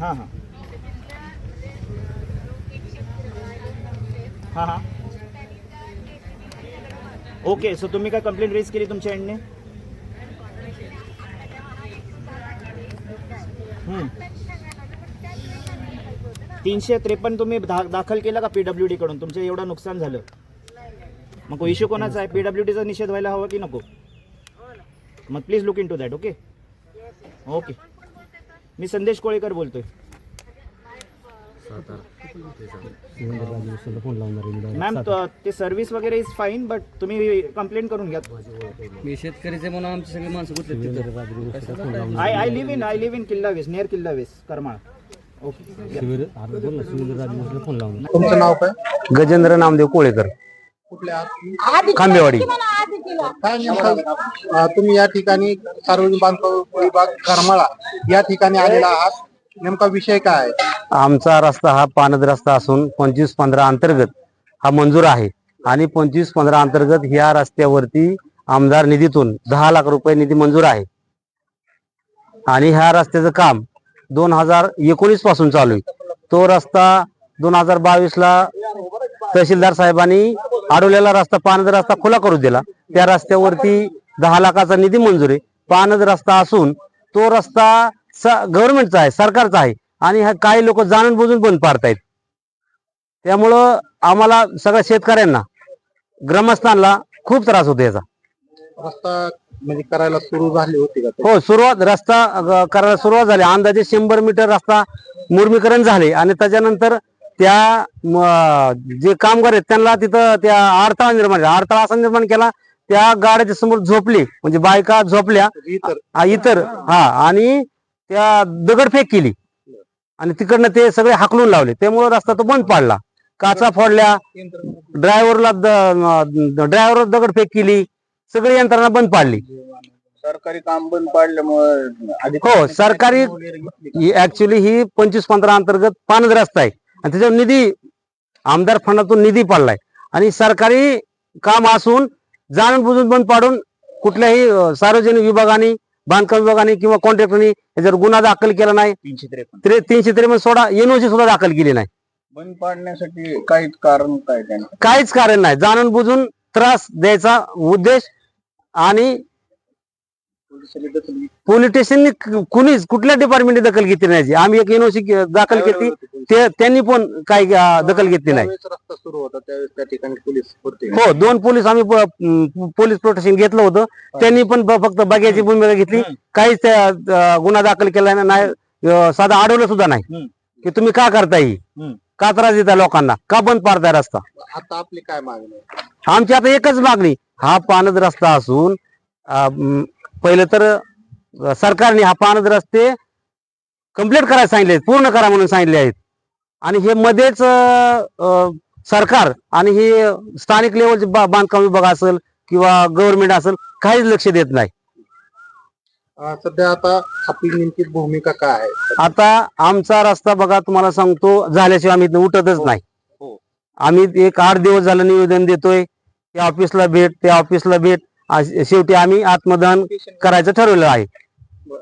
हां हां. हां हां. ओके सो तुम्ही काय कंप्लेंट रेज केली तुमच्या एंडने तीनशे त्रेपन्न तुम्ही दा दाखल केला का पीडब्ल्यू डी कडून? तुमचं एवढं नुकसान झालं. मग इश्यू कोणाचा आहे? पीडब्ल्यू डीचा निषेध व्हायला हवा की नको? मग please look into that okay okay मी संदेश कोळेकर बोलतोय. मॅम त- ते सर्व्हिस वगैरे इज फाईन बट तुम्ही कंप्लेंट करून घ्या. मी शेतकरीचे म्हणून आमची सगळी माणसं कुठले I I live in I live in किल्ला वेस नियर किल्ला वेस करमाळ ओके तुमचं नाव काय? गजेंद्र नामदेव कोळेकर. खांबेवाडी काय नेमकं अं, तुम्ही या ठिकाणी सार्वजनिक बांधकाम विभाग करमाळा या ठिकाणी आलेला आहात. नेमका विषय काय आहे? आमचा रस्ता हा पानद रस्ता असून पंचवीस पंधरा अंतर्गत हा मंजूर आहे. आणि पंचवीस पंधरा अंतर्गत ह्या रस्त्यावरती आमदार निधीतून दहा लाख रुपये निधी मंजूर आहे. आणि ह्या रस्त्याचं काम दोन हजार एकोणीसपासून चालू आहे. तो रस्ता दोन हजार बावीस ला तहसीलदार साहेबांनी अडवलेला रस्ता पानद रस्ता खुला करू दिला. त्या रस्त्यावरती दहा लाखाचा निधी मंजूर आहे. पानद रस्ता असून तो रस्ता गव्हर्नमेंटचा आहे सरकारचा आहे आणि हा काही लोक जाणून बुजून बंद पाडतायत. त्यामुळं आम्हाला सगळ्या शेतकऱ्यांना ग्रामस्थांना खूप त्रास होतो याचा. रस्ता म्हणजे करायला सुरू झाली होती का? हो सुरुवात रस्ता करायला सुरुवात झाली. अंदाजे शंभर मीटर रस्ता मुर्मीकरण झाले आणि त्याच्यानंतर त्या जे कामगार आहेत त्यांना तिथं त्या अडथळा निर्माण झाला. अडथळा असा निर्माण केला त्या गाड्याच्या समोर झोपली. म्हणजे बायका झोपल्या. इतर. हा आणि त्या दगडफेक केली. आणि तिकडनं ते सगळे हाकलून लावले. त्यामुळे रस्ता तो बंद पाडला. काचा फोडल्या. ड्रायव्हरला ड्रायव्हर दगडफेक केली. सगळी यंत्रणा बंद पाडली. सरकारी काम बंद पाडल्यामुळे हो सरकारी ऍक्च्युली ही पंचवीस पंधरा अंतर्गत पानद रस्ता आहे. आणि त्याच्यावर निधी आमदार फंडातून निधी पडलाय. आणि सरकारी काम असून जाणून बुजून बंद पाडून कुठल्याही सार्वजनिक विभागाने बांधकाम विभागाने किंवा कॉन्ट्रॅक्टरने याच्यावर गुन्हा दाखल केला नाही. तीनशे त्रेपन्न. त्रे- तीनशे त्रेपन्न सोडा एनओसी सुद्धा दाखल केली नाही. बंद पाडण्यासाठी काहीच कारण काय काहीच कारण नाही. जाणून बुजून त्रास द्यायचा उद्देश आणि पोलीस स्टेशननी कुणीच कुठल्या डिपार्टमेंटने दखल घेतली नाही आम्ही एक एनओसी दाखल केली ते त्यांनी पण काही अं, दखल घेतली नाही. ज्यावेळेस रस्ता सुरू होता त्यावेळेस त्या ठिकाणी पोलीस होते हो दोन पोलीस आम्ही पोलीस प्रोटेक्शन घेतलं होतं. त्यांनी पण फक्त बघ्याची भूमिका घेतली. काहीच गुन्हा दाखल केला नाही साधा अडवलं सुद्धा नाही. की तुम्ही का करताय. का त्रास देताय लोकांना? का बंद पाडताय रस्ता? आता आपली काय मागणी? आमची आता एकच मागणी हा पानद रस्ता असून पहिलं तर सरकारने हा पानद रस्ते कंप्लीट करायला सांगितले आहेत, पूर्ण करा म्हणून सांगितले आहेत. आणि हे मध्येच सरकार आणि हे स्थानिक लेवलचे बांधकाम विभाग असेल किंवा गव्हर्नमेंट असेल काहीच लक्ष देत नाही. सध्या आता आपली नेमकी भूमिका काय आहे? आता आमचा रस्ता बघा तुम्हाला सांगतो झाल्याशिवाय आम्ही उठतच नाही. हो. आम्ही एक आठ दिवस झालं निवेदन देतोय त्या ऑफिसला भेट त्या ऑफिसला भेट आज शेवटी आम्ही आत्मदहन करायचं ठरवलं आहे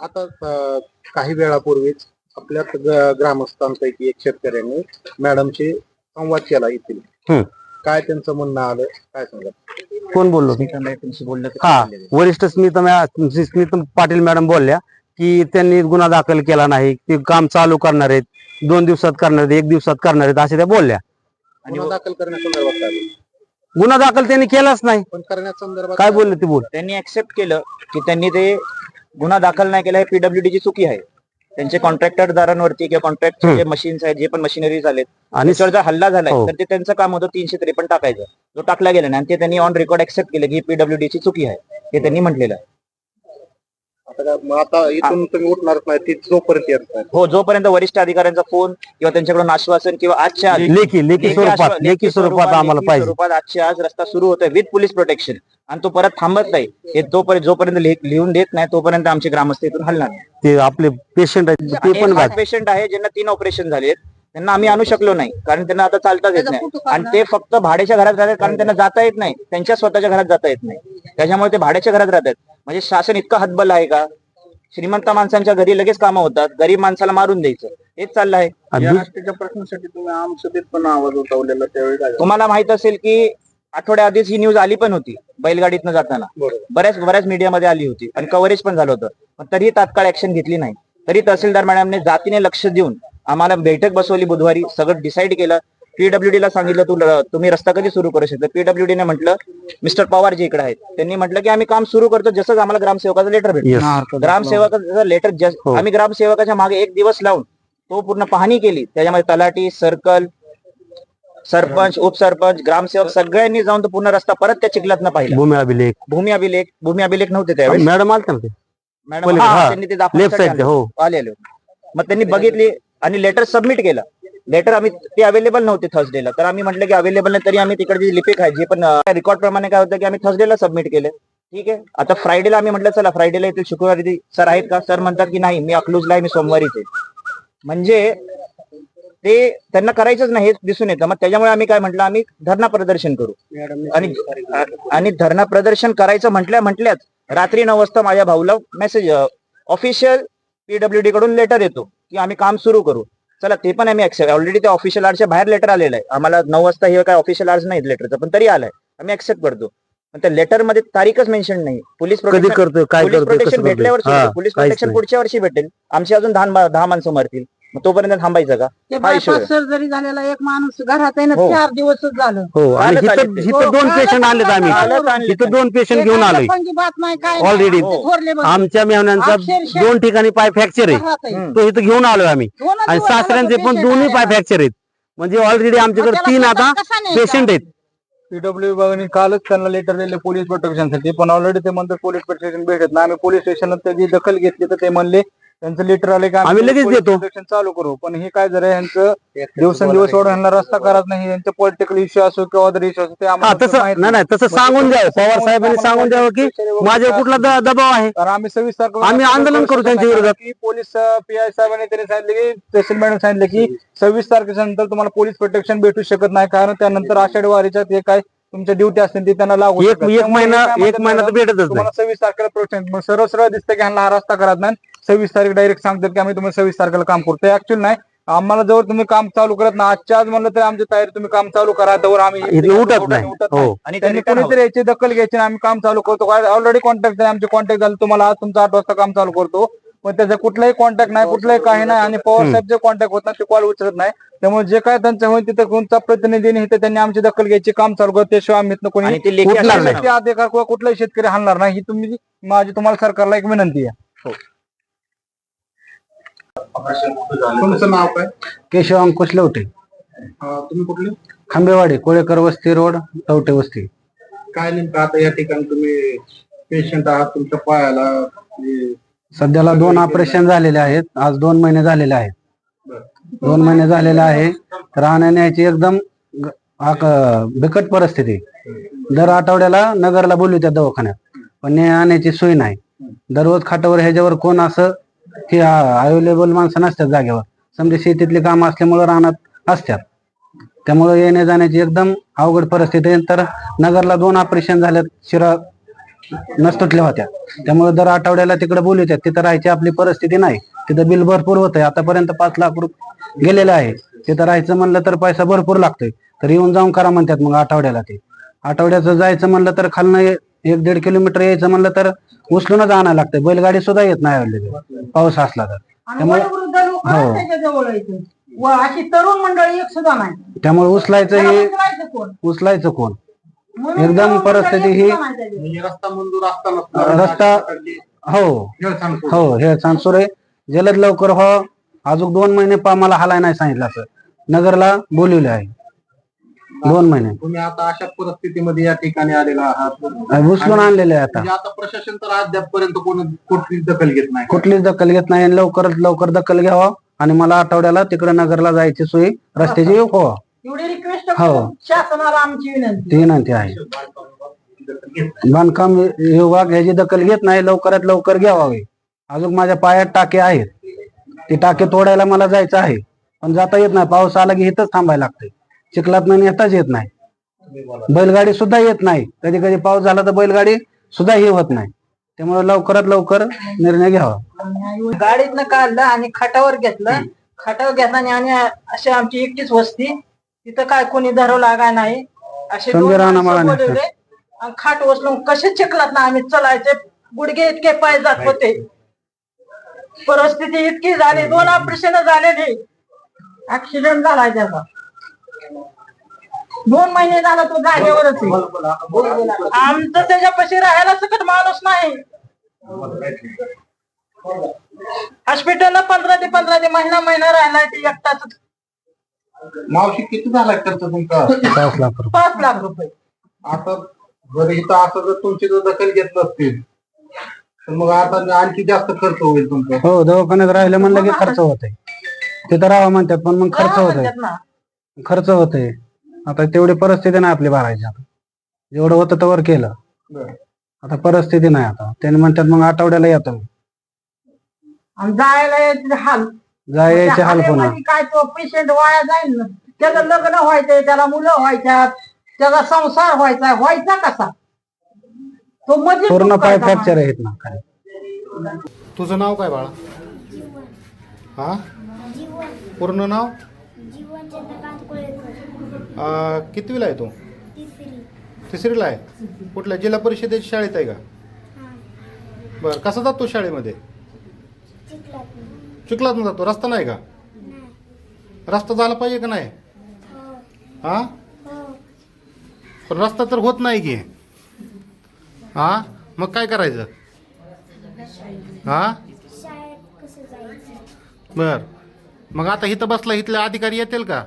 आता अं, काही वेळापूर्वीच आपल्या ग- ग्रामस्थांपैकी एक शेतकऱ्याने मॅडमशी संवाद केला येथील हम्म. काय त्यांचं म्हणणं आलं काय सांगा कोण बोललो हा. वरिष्ठ स्मित मॅ- स्मित पाटील मॅडम बोलल्या की त्यांनी गुन्हा दाखल केला नाही ते काम चालू करणार आहेत दोन दिवसात करणार आहेत एक दिवसात करणार आहेत असे त्या बोलल्या आणि गुन्हा दाखल करण्यासंदर्भात काय? गुन्हा दाखल त्यांनी केलाच नाही. पण करण्यासंदर्भात काय बोलले ते बोल. त्यांनी ऍक्सेप्ट केलं की त्यांनी ते गुन्हा दाखल नाही केला हे पीडब्ल्यू ची चुकी आहे. त्यांचे कॉन्ट्रॅक्टरदारांवरती किंवा कॉन्ट्रॅक्ट. जे मशीन्स आहेत जे पण मशिनरी झालेत आणि जर हल्ला झालाय. हो. तर ते त्यांचं काम होतं तीनशे त्रेपन्न टाकायचं. जो टाकला गेला नाही आणि ते त्यांनी ऑन रेकॉर्ड ऍक्सेप्ट केलं की पीडब्ल्यू ची चुकी आहे. हे त्यांनी म्हटलेलं आहे. आता काय- मग आता इथून तुम्ही उठणारच नाही ती जोपर्यंत येत नाही. हो जोपर्यंत वरिष्ठ अधिकाऱ्यांचा फोन किंवा त्यांच्याकडून आश्वासन किंवा आजच्या आज लेखी लेखी स्वरूपात आश्वा- लेखी स्वरूपात आम्हाला लेखी पाहिजे. स्वरूपात आजच्या आज रस्ता सुरू होतोय विथ पोलीस प्रोटेक्शन आणि तो परत थांबत नाही. हे तोपर्यंत जोपर्यंत लिह- लिहून देत नाही तोपर्यंत आमचे ग्रामस्थ इथून हलणार नाही. ते आपले पेशंट आहेत ते पण पेशंट आहे ज्यांना तीन ऑपरेशन झालेत. त्यांना आम्ही आणू शकलो नाही. कारण त्यांना आता चालताच येत नाही. आणि ते फक्त भाड्याच्या घरात राहतात कारण त्यांना जाता येत नाही. त्यांच्या स्वतःच्या घरात जाता येत नाही. त्याच्यामुळे ते भाड्याच्या घरात राहतात. म्हणजे शासन इतकं हतबल आहे का? श्रीमंत माणसांच्या घरी लगेच कामं होतात. गरीब माणसाला मारून द्यायचं. हेच चाललं आहे. आणि या दुस- रस्त्याच्या प्रश्नासाठी तुम्ही आमसभेत पण आवाज उठवलेला त्यावेळी काय झालं? तुम्हाला माहीत असेल की आठवड्या आधीच ही न्यूज आली पण होती बैलगाडीतनं जाताना. बरोबर. बऱ्याच बऱ्याच मीडियामध्ये आली होती. आणि कव्हरेज पण झालं होतं. पण तरीही तात्काळ ऍक्शन घेतली नाही. तरी तहसीलदार मॅडमने जातीने लक्ष देऊन आम्हाला बैठक बसवली बुधवारी. सगळं डिसाईड केलं. पीडब्ल्यूडी ला सांगितलं तू तुम्ही रस्ता कधी सुरू करू शकता? पीडब्ल्यूडी ने म्हटलं मिस्टर पवार जे इकडे आहेत. त्यांनी म्हटलं की आम्ही काम सुरू करतो जसंच आम्हाला ग्रामसेवकाचं लेटर भेटलं Yes. ग्रामसेवकाचं लेटर हो. आम्ही ग्रामसेवकाच्या मागे एक दिवस लावून तो पूर्ण पाहणी केली. त्याच्यामध्ये तलाठी सर्कल सरपंच उपसरपंच ग्रामसेवक सगळ्यांनी जाऊन तो पूर्ण रस्ता परत त्या चिखलात पाहिला. भूमी अभिलेख. भूमी अभिलेख भूमी अभिलेख नव्हते त्यावेळेस. मॅडम ते? मॅडम. त्यांनी ते हो. आलेले मग त्यांनी बघितली आणि लेटर सबमिट केलं. लेटर आम्ही ते अवेलेबल नव्हते थर्सडेला तर आम्ही म्हटलं की अवेलेबल नाही तरी आम्ही तिकडे लिपिक आहे जे पण रेकॉर्ड प्रमाणे काय होतं की आम्ही थर्सडेला सबमिट केले. ठीक आहे? आता फ्रायडेला आम्ही म्हटलं चला फ्रायडेला येतील. शुक्रवारी सर आहेत का? सर म्हणतात की नाही मी अकलूजला आहे मी सोमवारीच आहे म्हणजे ते त्यांना करायचंच नाही हे दिसून येतं. मग त्याच्यामुळे आम्ही काय म्हटलं आम्ही धरणा प्रदर्शन करू. आणि आणि धरणा प्रदर्शन करायचं म्हटल्या म्हटल्याच रात्री नऊ वाजता माझ्या भाऊला मेसेज ऑफिशियल पीडब्ल्यूडी कडून लेटर येतो. की आम्ही काम सुरू करू. चला ते पण आम्ही ऍक्सेप्ट ऑलरेडी त्या ऑफिशियल आर्टच्या बाहेर लेटर आलेलं आहे. आम्हाला नऊ वाजता हे काय ऑफिशियल आर्ट्स नाही लेटरचं पण तरी आलंय. आम्ही ऍक्सेप्ट करतो. पण त्या लेटरमध्ये तारीखच मेन्शन नाही. पोलीस प्रोटेक्शन भेटल्यावर पोलीस प्रोटेक्शन. पुढच्या वर्षी भेटेल. आमची अजून दहा दहा माणसं मरतील. मग तोपर्यंत थांबायचं का ते हा आहे. सर्जरी झालेला एक माणूस घरात आहे ना हो. चार दिवसच झालं हो आणि दोन पेशंट आणलेत आम्ही इथं दोन पेशंट घेऊन काय आलोय सरपंची बात नाही काय Already. नाही. आमचे थोरले बघ. आमच्या मेहण्यांचा अक्षरशः दोन ठिकाणी पाय फ्रॅक्चर आहे घरात आहे. हम्म. तो इथं घेऊन आलोय आम्ही दोनच आणि दिवस झाले सासऱ्यांचे तो पण patient दोन्ही पाय. फ्रॅक्चर आहेत म्हणजे ऑलरेडी आमच्याकडे त्याला तीन स्वतः आता कसा न्यायचा? पेशंट आहेत पीडब्ल्यू विभागाने कालच त्यांना लेटर दिले पोलीस प्रोटेक्शनसाठी पण ऑलरेडी ते म्हणतात पोलीस प्रोटेक्शन भेटत नाही आम्ही पोलीस स्टेशनला त्याची दखल घेतली तर ते म्हणले त्यांचं लेटर आले की आम्ही लगेच देतो. चालू करू. पण हे काय जरा यांचं दिवसेंदिवस वाढून यांना रस्ता करत नाही यांचे पॉलिटिकल इश्यू असो किंवा अदर इश्यू असो ते हा आम्हाला तसं माहीत नाही नाही तसं सांगून द्यावं. पवार साहेबांनी सांगून द्यावं की माझ्यावर कुठला द- दबाव आहे. तर आम्ही सविस्तर आम्ही आंदोलन करू त्यांच्या विरोधात. की पोलीस पी आय साहेबांनी त्यांनी सांगितले की तहसील मॅडम सांगितले की सव्वीस तारखेच्या नंतर तुम्हाला पोलीस प्रोटेक्शन भेटू शकत नाही. कारण त्यानंतर आषाढी वारीच्या ते काय तुमच्या ड्युटी असतील ती त्यांना लागू एक शकत. एक त्यामुळे महिना एक महिना तर मॅडम, भेटतच नाही. तुम्हाला सव्वीस तारखेला प्रोटेक्शन सरळ सरळ दिसतं की ह्यांना हा रस्ता करत नाही. सव्वीस तारीख डायरेक्ट सांगतात की आम्ही तुम्हाला सव्वीस तारखेला काम करतो ऍक्च्युअली नाही. आम्हाला जवळ तुम्ही काम चालू करत ना आजच्या आज म्हणलं तरी आमची तयारी तुम्ही काम चालू करा. त्यावर आम्ही उठत नाही. उठत हो. आणि त्यांनी कोणीतरी याची दखल घ्यायची आणि आम्ही काम चालू करतो. ऑलरेडी कॉन्टॅक्ट आहे आमचे कॉन्टॅक्ट झाले. तुम्हाला आज तुमचं आठ वाजता काम चालू करतो. पण त्याचा कुठलाही कॉन्टॅक्ट नाही कुठलाही काही नाही आणि पवार साहेब जे कॉन्टॅक्ट होत नाही ते कॉल उचलत नाही. त्यामुळे जे काय त्यांचं होईल तिथं कोणता प्रतिनिधीने इथं त्यांनी आमची दखल घ्यायची काम चालू करतो. त्याशिवाय आम्ही कोणी नाही. अधिकार किंवा कुठलाही शेतकरी हलणार नाही. ही तुम्ही माझी तुम्हाला सरकारला एक विनंती आहे. तुमचं नाव काय? केशव अंकुश लवटे. तुम्ही कुठले? खांबेवाडी कोळेकर वस्ती रोड लवटे वस्ती. काय नेमकं आता या ठिकाणी तुम्ही पेशंट आहात तुमच्या पायाला? म्हणजे सध्याला दोन ऑपरेशन झालेले आहेत. आज दोन महिने झालेले आहेत. बरं. दोन महिने झालेले आहे. राहण्या न्यायची एकदम ग- आक- बिकट परिस्थिती. दर आठवड्याला नगरला बोलू त्या दवाखान्यात. पण न्याय आणण्याची सोय नाही. दररोज खाटावर ह्याच्यावर कोण असं की अवेलेबल माणसं नसतात जागेवर. समजा शेतीतली काम असल्यामुळे रानात असतात. त्यामुळे येण्या जाण्याची एकदम अवघड परिस्थिती आहे. तर नगरला दोन ऑपरेशन झाल्यात शिरा नसतुटल्या होत्या. त्यामुळे दर आठवड्याला तिकडे बोलवतात तिथं राहायची आपली परिस्थिती नाही. तिथं बिल भरपूर होत आहे आतापर्यंत पाच लाख रुपये गेलेलं आहे. तिथं राहायचं म्हणलं तर पैसा भरपूर लागतोय. तर येऊन जाऊन करा म्हणतात मग आठवड्याला ते. आठवड्याचं जायचं म्हणलं तर खालनं एक दीड किलोमीटर यायचं म्हणलं तर उचलूनच आणायला लागतंय. बैलगाडी सुद्धा येत नाही अवेलेबल पाऊस असला तर. आणि त्यामुळे- वयोवृद्ध लोक हो. यायचं. व अशी तरुण मंडळी एक सुद्धा नाही. त्यामुळे उचलायचं त्याला हे उचलायचं कोण? उचलायचं कोण? म्हणून एकदम तरुण मंडळी परिस्थिती एक ही- सुद्धा नाही त्याच्यात. म्हणजे रस्ता मंजूर असताना रस्ता हो. हो हे सांगसुर आहे जलद लवकर हो. अजून दोन महिने पा मला हालाय नाही सांगितलं असं. नगरला बोलवले आहे. दोन महिने. तुम्ही आता अशा परिस्थितीमध्ये या ठिकाणी आलेला आहात. उचलून आणलेले आहे आता. म्हणजे आता प्रशासन तर अद्यापपर्यंत कोण कुठलीच दखल घेत नाही. कुठलीच दखल घेत नाही. आणि लवकरात लवकर दखल घ्यावा. आणि मला आठवड्याला तिकडे नगरला जायची सोय रस्त्याची हो एवढी रिक्वेस्ट हो. शासनाला आमची विनंती ती विनंती आहे. बांधकाम विभाग ह्याची दखल घेत नाही लवकरात लवकर घ्यावावे. अजून माझ्या पायात टाके आहेत. ते टाके तोडायला मला जायचं आहे. पण जाता येत नाही. पाऊस आला की इथंच थांबायला लागतंय. चिखलात येताच येत नाही. बैलगाडी सुद्धा येत नाही. कधी कधी पाऊस झाला तर बैलगाडी सुद्धा हे होत नाही. त्यामुळे लवकरात लवकर निर्णय घ्यावा. गाडीतनं काढलं आणि खाटावर घेतलं. खाटावर घेतला आणि अशी आमची एकटीच वस्ती तिथं काय कोणी धरव लागाय नाही. असे खाट उचलून कसे चिखलात ना आम्ही चलायचे? गुडघे इतके पाय जात होते. परिस्थिती इतकी झाली दोन ऑपरेशन झालेली. ऍक्सिडेंट झालाय त्याचा. दोन महिने झाला तो जागेवरच आहे. आमचं त्याच्यापाशी राहायला सकट माणूस नाही. हॉस्पिटलला पंधरा ते पंधरा ते महिना महिना राहिलाय ते एकटाच. मावशी किती झाला खर्च तुमचा? पाच लाख रुपये. पाच लाख रुपये. आता जर इथं असं जर तुमची जर दखल घेत नसतील तर मग आता आणखी जास्त खर्च होईल तुमचा. हो दवाखान्यात राहिलं म्हणलं की खर्च होत आहे तिथं राहा म्हणतात पण मग खर्च होत ना. खर्च होतोय. आता तेवढी परिस्थिती नाही आपली भरायची आता. जेवढं होतं तवर केलं. बरं. आता परिस्थिती नाही आता. त्याने म्हणतात मग आठवड्याला येतो मी. आणि जायला यायचे हाल. जाय यायचे हाल पुन्हा. काय तो पेशंट वाया जाईल ना? त्याचं लग्न व्हायचंय त्याला मुलं व्हायच्यात त्याचा संसार व्हायचा व्हायचा कसा? तो मध्ये पूर्ण पाय फ्रॅक्चर आहेत ना खाली तुझं नाव काय बाळा? हा? पूर्ण नाव? कितवीला आहे तो? तिसरी तिसरीला आहे. कुठल्या? जिल्हा परिषदेच्या शाळेत आहे का? हां बरं कसा जातो शाळेमध्ये? चिखलात जातो. रस्ता नाही का? नाही रस्ता झाला पाहिजे का नाही? हो हा हो पण रस्ता तर होत नाही की. हा मग काय करायचं? हा शाळेत कसं जायचं बर. मग आता इथं बसला इथले अधिकारी येतील का?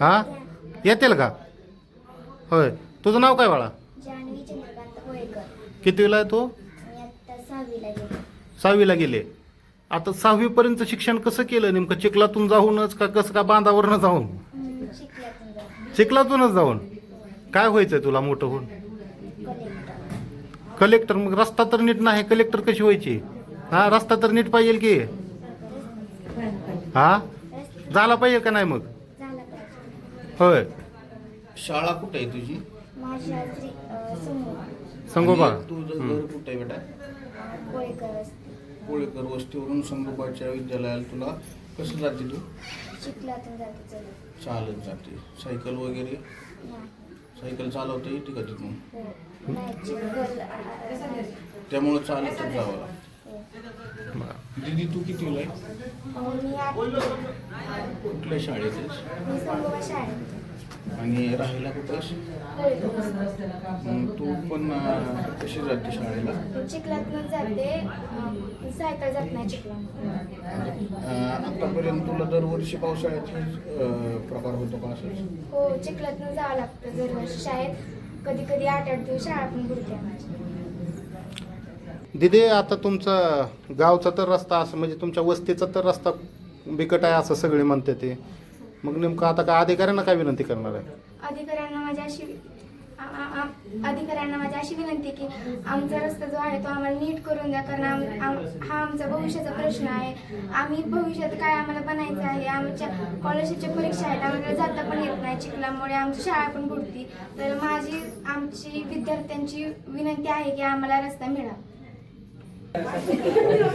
हा? येतील का? होय. तुझं नाव काय बाळा? जान्हवी चंद्रकांत कोळेकर कितवीला आहे तो? मी सहावीला गेले. सहावीला गेले. आता सहावीपर्यंत शिक्षण कसं केलं? नेमकं चिखलातून जाऊनच का कसं का बांधावरनं जाऊन? हम्म, चिखलातूनच जाऊन? काय व्हायचंय तुला मोठं होऊन? कलेक्टर. कलेक्टर. मग रस्ता तर नीट नाही. कलेक्टर कशी व्हायची? हा रस्ता तर नीट पाहिजे की? हा? झाला पाहिजे का नाही मग? होय. शाळा कुठे आहे तुझी? समोर संगोबा तुझं घर कुठे आहे बेटा? कोळेकर वस्तीवरून संगोबाच्या विद्यालयाला तुला कसं जाते तू? चलत चालत जाते. सायकल वगैरे? नाही सायकल चालवता येते का तिथून? हो. त्यामुळं चालतच जावं लागतं. दीदी तू कितीला आहे? कुठल्या शाळेत आहेस? आणि राहायला. मग तू पण अं, कशी जाते शाळेला? चिखलातनं जाते अं, सायकल जात नाही चिखलात. अं, आतापर्यंत तुला दरवर्षी पावसाळ्यात अं, प्रकार होतो का असंच? हो चिखलातनं जावं लागतं दरवर्षी शाळेत. कधी कधी आठ आठ दिवस शाळा पण बुडते दिदी आता तुमचं गावचा तर रस्ता असं म्हणजे तुमच्या वस्तीचा तर रस्ता बिकट आहे असं सगळे म्हणते ते. मग नेमकं आता काय अधिकाऱ्यांना काय विनंती करणार आहे? अधिकाऱ्यांना माझी अशी आ- आ- आ- अधिकाऱ्यांना माझी अशी विनंती की आमचा रस्ता जो आहे तो आम्हाला नीट करून द्या कारण आम- आम- हा आमचा भविष्याचा प्रश्न आहे. आम्ही भविष्यात काय आम्हाला बनायचं आहे? आमच्या कॉलेजच्या परीक्षा आहेत आम्हाला जाता पण येत नाही चिखलामुळे आमची शाळा पण बुडती. तर माझी आमची विद्यार्थ्यांची विनंती आहे की आम्हाला रस्ता मिळावा いいよ。